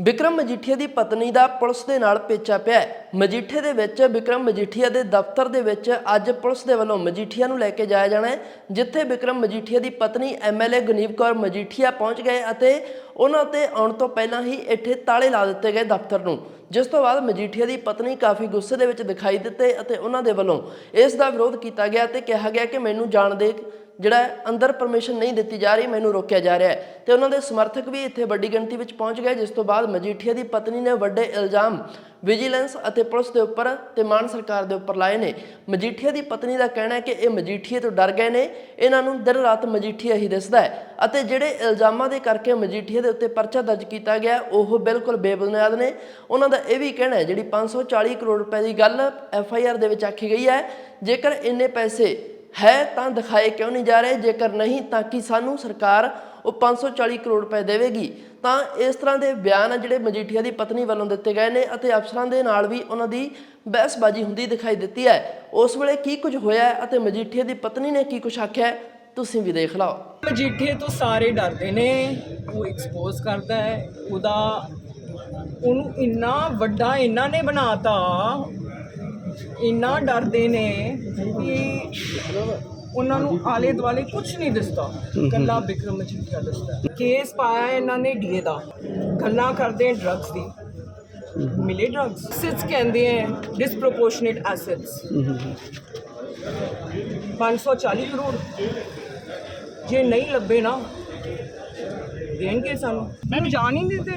ਵਿਕਰਮ ਮਜੀਠੀਆ ਦੀ ਪਤਨੀ ਦਾ ਪੁਲਿਸ ਦੇ ਨਾਲ ਪੇਚਾ ਪਿਆ ਹੈ। ਮਜੀਠੇ ਦੇ ਵਿੱਚ, ਵਿਕਰਮ ਮਜੀਠੀਆ ਦੇ ਦਫ਼ਤਰ ਦੇ ਵਿੱਚ ਅੱਜ ਪੁਲਿਸ ਦੇ ਵੱਲੋਂ ਮਜੀਠੀਆ ਨੂੰ ਲੈ ਕੇ ਜਾਇਆ ਜਾਣਾ ਹੈ, ਜਿੱਥੇ ਵਿਕਰਮ ਮਜੀਠੀਆ ਦੀ ਪਤਨੀ ਐਮਐਲਏ ਗਨੀਵ ਕੌਰ ਮਜੀਠੀਆ ਪਹੁੰਚ ਗਏ ਅਤੇ ਉਹਨਾਂ ਤੇ ਆਉਣ ਤੋਂ ਪਹਿਲਾਂ ਹੀ ਇੱਥੇ ਤਾਲੇ ਲਾ ਦਿੱਤੇ ਗਏ ਦਫ਼ਤਰ ਨੂੰ ਜਿਸ ਤੋਂ ਬਾਅਦ ਮਜੀਠੀਆ ਦੀ ਪਤਨੀ ਕਾਫੀ ਗੁੱਸੇ ਦੇ ਵਿੱਚ ਦਿਖਾਈ ਦਿੱਤੇ ਅਤੇ ਉਹਨਾਂ ਦੇ ਵੱਲੋਂ ਇਸ ਦਾ ਵਿਰੋਧ ਕੀਤਾ ਗਿਆ ਤੇ ਕਿਹਾ ਗਿਆ ਕਿ ਮੈਨੂੰ ਜਾਣ ਦੇ ਜਿਹੜਾ ਅੰਦਰ ਪਰਮਿਸ਼ਨ ਨਹੀਂ ਦਿੱਤੀ ਜਾ ਰਹੀ, ਮੈਨੂੰ ਰੋਕਿਆ ਜਾ ਰਿਹਾ ਹੈ। ਤੇ ਉਹਨਾਂ ਦੇ ਸਮਰਥਕ ਵੀ ਇੱਥੇ ਵੱਡੀ ਗਿਣਤੀ ਵਿੱਚ ਪਹੁੰਚ ਗਏ, ਜਿਸ ਤੋਂ ਬਾਅਦ ਮਜੀਠੀਆ ਦੀ ਪਤਨੀ ਨੇ ਵੱਡੇ ਇਲਜ਼ਾਮ ਵਿਜੀਲੈਂਸ ਅਤੇ ਪੁਲਿਸ ਦੇ ਉੱਪਰ ਤੇ ਮਾਨ ਸਰਕਾਰ ਦੇ ਉੱਪਰ ਲਾਏ ਨੇ। ਮਜੀਠੀਆ ਦੀ ਪਤਨੀ ਦਾ ਕਹਿਣਾ ਹੈ ਕਿ ਇਹ ਮਜੀਠੀਏ ਤੋਂ ਡਰ ਗਏ ਨੇ। ਇਹਨਾਂ ਨੂੰ ਦਿਨ ਰਾਤ ਮਜੀਠੀਆ ਹੀ ਦਿਸਦਾ ਹੈ ਅਤੇ ਜਿਹੜੇ ਇਲਜ਼ਾਮਾਂ ਦੇ ਕਰਕੇ ਮਜੀਠੀਆ ਦੇ ਉੱਤੇ ਪਰਚਾ ਦਰਜ ਕੀਤਾ ਗਿਆ, ਉਹ ਬਿਲਕੁਲ ਬੇਬੁਨਿਆਦ ਨੇ। ਉਹਨਾਂ ਦਾ ਇਹ ਵੀ ਕਹਿਣਾ ਹੈ, ਜਿਹੜੀ 540 ਕਰੋੜ ਰੁਪਏ ਦੀ ਗੱਲ ਐਫ ਆਈ ਆਰ ਦੇ ਵਿੱਚ ਆਖੀ ਗਈ ਹੈ, ਜੇਕਰ ਇੰਨੇ ਪੈਸੇ ਹੈ ਤਾਂ ਦਿਖਾਏ ਕਿਉਂ ਨਹੀਂ ਜਾ ਰਹੇ? ਜੇਕਰ ਨਹੀਂ, ਤਾਂ ਕਿ ਸਾਨੂੰ ਸਰਕਾਰ ਉਹ 540 ਕਰੋੜ ਰੁਪਏ ਦੇਵੇਗੀ? ਤਾਂ ਇਸ ਤਰ੍ਹਾਂ ਦੇ ਬਿਆਨ ਆ ਜਿਹੜੇ ਮਜੀਠੀਆ ਦੀ ਪਤਨੀ ਵੱਲੋਂ ਦਿੱਤੇ ਗਏ ਨੇ ਅਤੇ ਅਫਸਰਾਂ ਦੇ ਨਾਲ ਵੀ ਉਹਨਾਂ ਦੀ ਬਹਿਸਬਾਜ਼ੀ ਹੁੰਦੀ ਦਿਖਾਈ ਦਿੱਤੀ ਹੈ। ਉਸ ਵੇਲੇ ਕੀ ਕੁਝ ਹੋਇਆ ਅਤੇ ਮਜੀਠੀਆ ਦੀ ਪਤਨੀ ਨੇ ਕੀ ਕੁਝ ਆਖਿਆ? ਤੁਸੀਂ ਵੀ ਦੇਖ ਲਓ। ਮਜੀਠੇ ਤੋਂ ਸਾਰੇ ਡਰਦੇ ਨੇ। ਉਹ ਐਕਸਪੋਜ਼ ਕਰਦਾ ਹੈ। ਉਹਦਾ ਉਹਨੂੰ ਇੰਨਾ ਵੱਡਾ ਇਹਨਾਂ ਨੇ ਬਣਾਤਾ। ਇੰਨਾ ਡਰਦੇ ਨੇ ਕਿ ਉਹਨਾਂ ਨੂੰ ਆਲੇ ਦੁਆਲੇ ਕੁਝ ਨਹੀਂ ਦਿਸਦਾ। ਕੱਲਾ ਵਿਕਰਮ ਮਜੀਠੀਆ ਦਿਸਦਾ ਕੇਸ ਪਾਇਆ ਇਹਨਾਂ ਨੇ ਡੀਏ ਦਾ। ਗੱਲਾਂ ਕਰਦੇ ਡਰੱਗਸ ਦੀ। ਮਿਲੇ ਡਰੱਗਸ ਸਿਟਸ ਕਹਿੰਦੇ ਹੈ ਡਿਸਪ੍ਰੋਪੋਰਸ਼ਨੇਟ ਐਸੈਟਸ 540 ਕਰੋੜ ਜੇ ਨਹੀਂ ਲੱਭੇ ਨਾ, ਦੇਣਗੇ ਸਾਨੂੰ। ਮੈਨੂੰ ਜਾਣ ਹੀ ਨਹੀਂ ਦਿੰਦੇ।